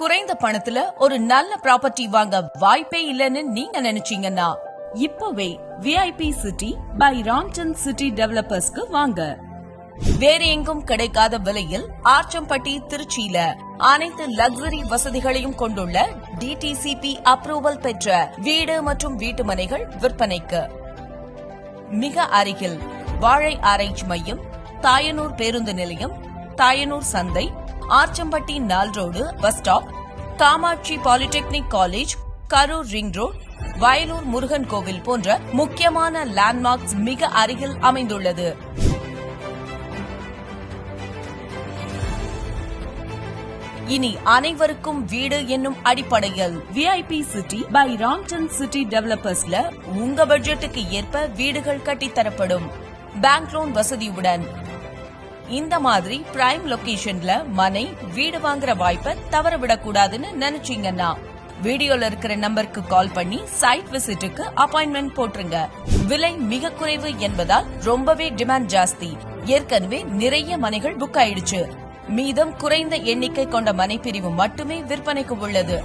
குறைந்த பணத்துல ஒரு நல்ல ப்ராப்பர்ட்டி வாங்க வாய்ப்பே இல்லைன்னு நீங்க நினைச்சீங்கன்னா இப்பவே VIP city by Ramchand city டெவலப்பர்ஸ்க்கு வாங்க. வேற எங்கும் கிடைக்காத விலையில் ஆர்ச்சம்பட்டி திருச்சியில அனைத்து லக்ஸரி வசதிகளையும் கொண்டுள்ள டிடிசிபி அப்ரூவல் பெற்ற வீடு மற்றும் வீட்டு மனைகள் விற்பனைக்கு. மிக அருகில் வாழை ஆராய்ச்சி மையம் தாயனூர் பேருந்து நிலையம் தாயனூர் சந்தை ஆர்ச்சம்பட்டி நால் road bus stop Kamatchi polytechnic college Karur ring road Vayalur Murugan கோவில் போன்ற முக்கியமான லேண்ட்மார்க்ஸ் மிக அருகில் அமைந்துள்ளது. இனி அனைவருக்கும் வீடு என்னும் அடிப்படையில் VIP city by Ramdan city டெவலப்பர்ஸ்ல உங்க பட்ஜெட்டுக்கு ஏற்ப வீடுகள் கட்டித்தரப்படும். பேங்க் லோன் வசதியுடன் இந்த மாதிரி பிரைம் லொகேஷன்ல மனை வீடு வாங்குற வாய்ப்பை தவற விடக்கூடாதுன்னு நினைச்சீங்கன்னா வீடியோல இருக்கிற நம்பருக்கு கால் பண்ணி சைட் விசிட்டுக்கு அப்பாயின்மெண்ட் போட்டுருங்க. விலை மிக குறைவு என்பதால் ரொம்பவே டிமாண்ட் ஜாஸ்தி. ஏற்கனவே நிறைய மனைகள் புக் ஆயிடுச்சு. மீதம் குறைந்த எண்ணிக்கை கொண்ட மனை பிரிவு மட்டுமே விற்பனைக்கு உள்ளது.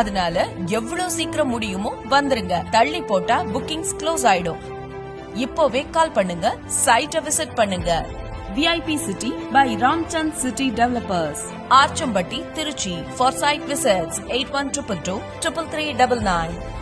அதனால எவ்வளவு சீக்கிரம் முடியுமோ வந்துருங்க. தள்ளி போட்டா புக்கிங்ஸ் க்ளோஸ் ஆயிடும். இப்போவே கால் பண்ணுங்க சைட்டை விசிட் பண்ணுங்க. VIP City by Ramchand City Developers. Archambati, Tiruchi. For site visits 8122 3399.